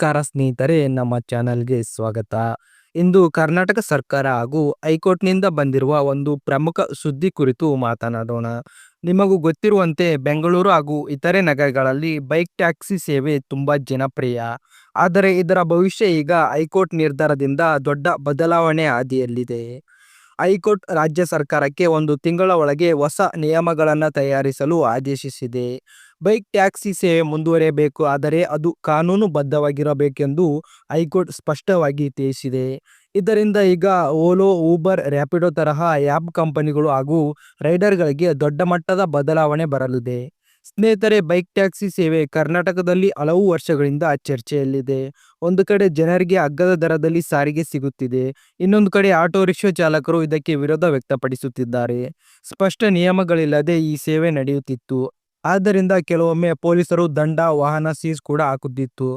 ನಮಸ್ಕಾರ ಸ್ನೇಹಿತರೆ, ನಮ್ಮ ಚಾನಲ್ಗೆ ಸ್ವಾಗತ. ಇಂದು ಕರ್ನಾಟಕ ಸರ್ಕಾರ ಹಾಗೂ ಹೈಕೋರ್ಟ್ನಿಂದ ಬಂದಿರುವ ಒಂದು ಪ್ರಮುಖ ಸುದ್ದಿ ಕುರಿತು ಮಾತನಾಡೋಣ. ನಿಮಗೂ ಗೊತ್ತಿರುವಂತೆ ಬೆಂಗಳೂರು ಹಾಗೂ ಇತರೆ ನಗರಗಳಲ್ಲಿ ಬೈಕ್ ಟ್ಯಾಕ್ಸಿ ಸೇವೆ ತುಂಬ ಜನಪ್ರಿಯ. ಆದರೆ ಇದರ ಭವಿಷ್ಯ ಈಗ ಹೈಕೋರ್ಟ್ ನಿರ್ಧಾರದಿಂದ ದೊಡ್ಡ ಬದಲಾವಣೆ ಹಾದಿಯಲ್ಲಿದೆ. ಹೈಕೋರ್ಟ್ ರಾಜ್ಯ ಸರ್ಕಾರಕ್ಕೆ ಒಂದು ತಿಂಗಳ ಒಳಗೆ ಹೊಸ ನಿಯಮಗಳನ್ನು ತಯಾರಿಸಲು ಆದೇಶಿಸಿದೆ. ಬೈಕ್ ಟ್ಯಾಕ್ಸಿ ಸೇವೆ ಮುಂದುವರಿಯಬೇಕು, ಆದರೆ ಅದು ಕಾನೂನುಬದ್ಧವಾಗಿರಬೇಕೆಂದು ಹೈಕೋರ್ಟ್ ಸ್ಪಷ್ಟವಾಗಿ ತಿಳಿಸಿದೆ. ಇದರಿಂದ ಈಗ ಓಲೋ, ಊಬರ್, ರ್ಯಾಪಿಡೋ ತರಹ ಆ್ಯಪ್ ಕಂಪನಿಗಳು ಹಾಗೂ ರೈಡರ್ಗಳಿಗೆ ದೊಡ್ಡ ಮಟ್ಟದ ಬದಲಾವಣೆ ಬರಲಿದೆ. ಸ್ನೇಹಿತರೆ, ಬೈಕ್ ಟ್ಯಾಕ್ಸಿ ಸೇವೆ ಕರ್ನಾಟಕದಲ್ಲಿ ಹಲವು ವರ್ಷಗಳಿಂದ ಚರ್ಚೆಯಲ್ಲಿದೆ. ಒಂದು ಕಡೆ ಜನರಿಗೆ ಅಗ್ಗದ ದರದಲ್ಲಿ ಸಾರಿಗೆ ಸಿಗುತ್ತಿದೆ. ಇನ್ನೊಂದು ಕಡೆ ಆಟೋ ರಿಕ್ಷಾ ಚಾಲಕರು ಇದಕ್ಕೆ ವಿರೋಧ ವ್ಯಕ್ತಪಡಿಸುತ್ತಿದ್ದಾರೆ. ಸ್ಪಷ್ಟ ನಿಯಮಗಳಿಲ್ಲದೆ ಈ ಸೇವೆ ನಡೆಯುತ್ತಿತ್ತು. ಆದ್ದರಿಂದ ಕೆಲವೊಮ್ಮೆ ಪೊಲೀಸರು ದಂಡ, ವಾಹನ ಸೀಸ್ ಕೂಡ ಹಾಕುತ್ತಿತ್ತು.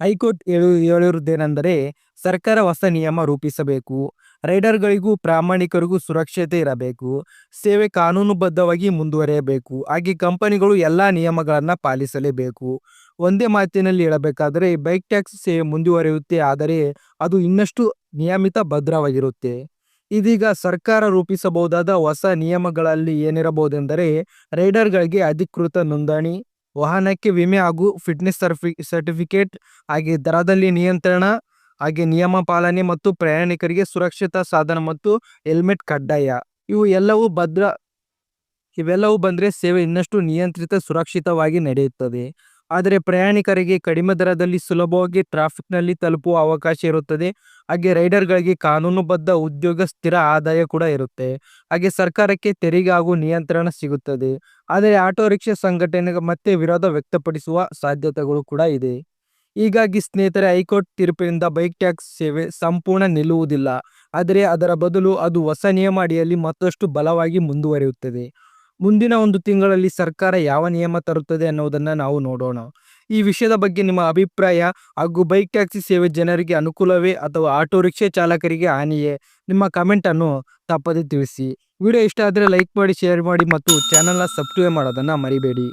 ಹೈಕೋರ್ಟ್ ಹೇಳು, ಹೇಳಿರುವುದೇನೆಂದರೆ, ಸರ್ಕಾರ ಹೊಸ ನಿಯಮ ರೂಪಿಸಬೇಕು. ರೈಡರ್ಗಳಿಗೂ ಪ್ರಾಮಾಣಿಕರಿಗೂ ಸುರಕ್ಷತೆ ಇರಬೇಕು. ಸೇವೆ ಕಾನೂನುಬದ್ಧವಾಗಿ ಮುಂದುವರಿಯಬೇಕು. ಹಾಗೆ ಕಂಪನಿಗಳು ಎಲ್ಲ ನಿಯಮಗಳನ್ನು ಪಾಲಿಸಲೇಬೇಕು. ಒಂದೇ ಮಾತಿನಲ್ಲಿ ಹೇಳಬೇಕಾದರೆ, ಬೈಕ್ ಟ್ಯಾಕ್ಸ್ ಸೇವೆ ಮುಂದುವರಿಯುತ್ತೆ, ಆದರೆ ಅದು ಇನ್ನಷ್ಟು ನಿಯಮಿತ ಭದ್ರವಾಗಿರುತ್ತೆ. ಇದೀಗ ಸರ್ಕಾರ ರೂಪಿಸಬಹುದಾದ ಹೊಸ ನಿಯಮಗಳಲ್ಲಿ ಏನಿರಬಹುದೆಂದರೆ, ರೈಡರ್ಗಳಿಗೆ ಅಧಿಕೃತ ನೋಂದಣಿ ವಾಹನಕ್ಕೆ ವಿಮೆ ಹಾಗೂ ಫಿಟ್ನೆಸ್ ಸರ್ಟಿಫಿಕೇಟ್ ಹಾಗೆ ದರದಲ್ಲಿ ನಿಯಂತ್ರಣ ಹಾಗೆ ನಿಯಮ ಪಾಲನೆ ಮತ್ತು ಪ್ರಯಾಣಿಕರಿಗೆ ಸುರಕ್ಷಿತ ಸಾಧನ ಮತ್ತು ಹೆಲ್ಮೆಟ್ ಕಡ್ಡಾಯ. ಇವು ಎಲ್ಲವೂ ಭದ್ರ, ಇವೆಲ್ಲವೂ ಬಂದರೆ ಸೇವೆ ಇನ್ನಷ್ಟು ನಿಯಂತ್ರಿತ, ಸುರಕ್ಷಿತವಾಗಿ ನಡೆಯುತ್ತದೆ. ಆದರೆ ಪ್ರಯಾಣಿಕರಿಗೆ ಕಡಿಮೆ ದರದಲ್ಲಿ ಸುಲಭವಾಗಿ ಟ್ರಾಫಿಕ್ನಲ್ಲಿ ತಲುಪುವ ಅವಕಾಶ ಇರುತ್ತದೆ. ಹಾಗೆ ರೈಡರ್ಗಳಿಗೆ ಕಾನೂನುಬದ್ಧ ಉದ್ಯೋಗ ಸ್ಥಿರ ಆದಾಯ ಕೂಡ ಇರುತ್ತೆ. ಹಾಗೆ ಸರ್ಕಾರಕ್ಕೆ ತೆರಿಗೆ ಹಾಗೂ ನಿಯಂತ್ರಣ ಸಿಗುತ್ತದೆ. ಆದರೆ ಆಟೋ ರಿಕ್ಷಾ ಸಂಘಟನೆ ಮತ್ತೆ ವಿರೋಧ ವ್ಯಕ್ತಪಡಿಸುವ ಸಾಧ್ಯತೆಗಳು ಕೂಡ ಇದೆ. ಹೀಗಾಗಿ ಸ್ನೇಹಿತರೆ, ಹೈಕೋರ್ಟ್ ತೀರ್ಪಿನಿಂದ ಬೈಕ್ ಟ್ಯಾಕ್ಸ್ ಸೇವೆ ಸಂಪೂರ್ಣ ನಿಲ್ಲುವುದಿಲ್ಲ. ಆದರೆ ಅದರ ಬದಲು ಅದು ಹೊಸ ನಿಯಮ ಅಡಿಯಲ್ಲಿ ಮತ್ತಷ್ಟು ಬಲವಾಗಿ ಮುಂದುವರಿಯುತ್ತದೆ. ಮುಂದಿನ ಒಂದು ತಿಂಗಳಲ್ಲಿ ಸರ್ಕಾರ ಯಾವ ನಿಯಮ ತರುತ್ತದೆ ಅನ್ನೋದನ್ನು ನಾವು ನೋಡೋಣ. ಈ ವಿಷಯದ ಬಗ್ಗೆ ನಿಮ್ಮ ಅಭಿಪ್ರಾಯ ಹಾಗೂ ಬೈಕ್ ಟ್ಯಾಕ್ಸಿ ಸೇವೆ ಜನರಿಗೆ ಅನುಕೂಲವೇ ಅಥವಾ ಆಟೋ ರಿಕ್ಷಾ ಚಾಲಕರಿಗೆ ಹಾನಿಯೇ? ನಿಮ್ಮ ಕಮೆಂಟನ್ನು ತಪ್ಪದೆ ತಿಳಿಸಿ. ವಿಡಿಯೋ ಇಷ್ಟ ಆದರೆ ಲೈಕ್ ಮಾಡಿ, ಶೇರ್ ಮಾಡಿ ಮತ್ತು ಚಾನಲ್ನ ಸಬ್ಸ್ಕ್ರೈಬ್ ಮಾಡೋದನ್ನು ಮರಿಬೇಡಿ.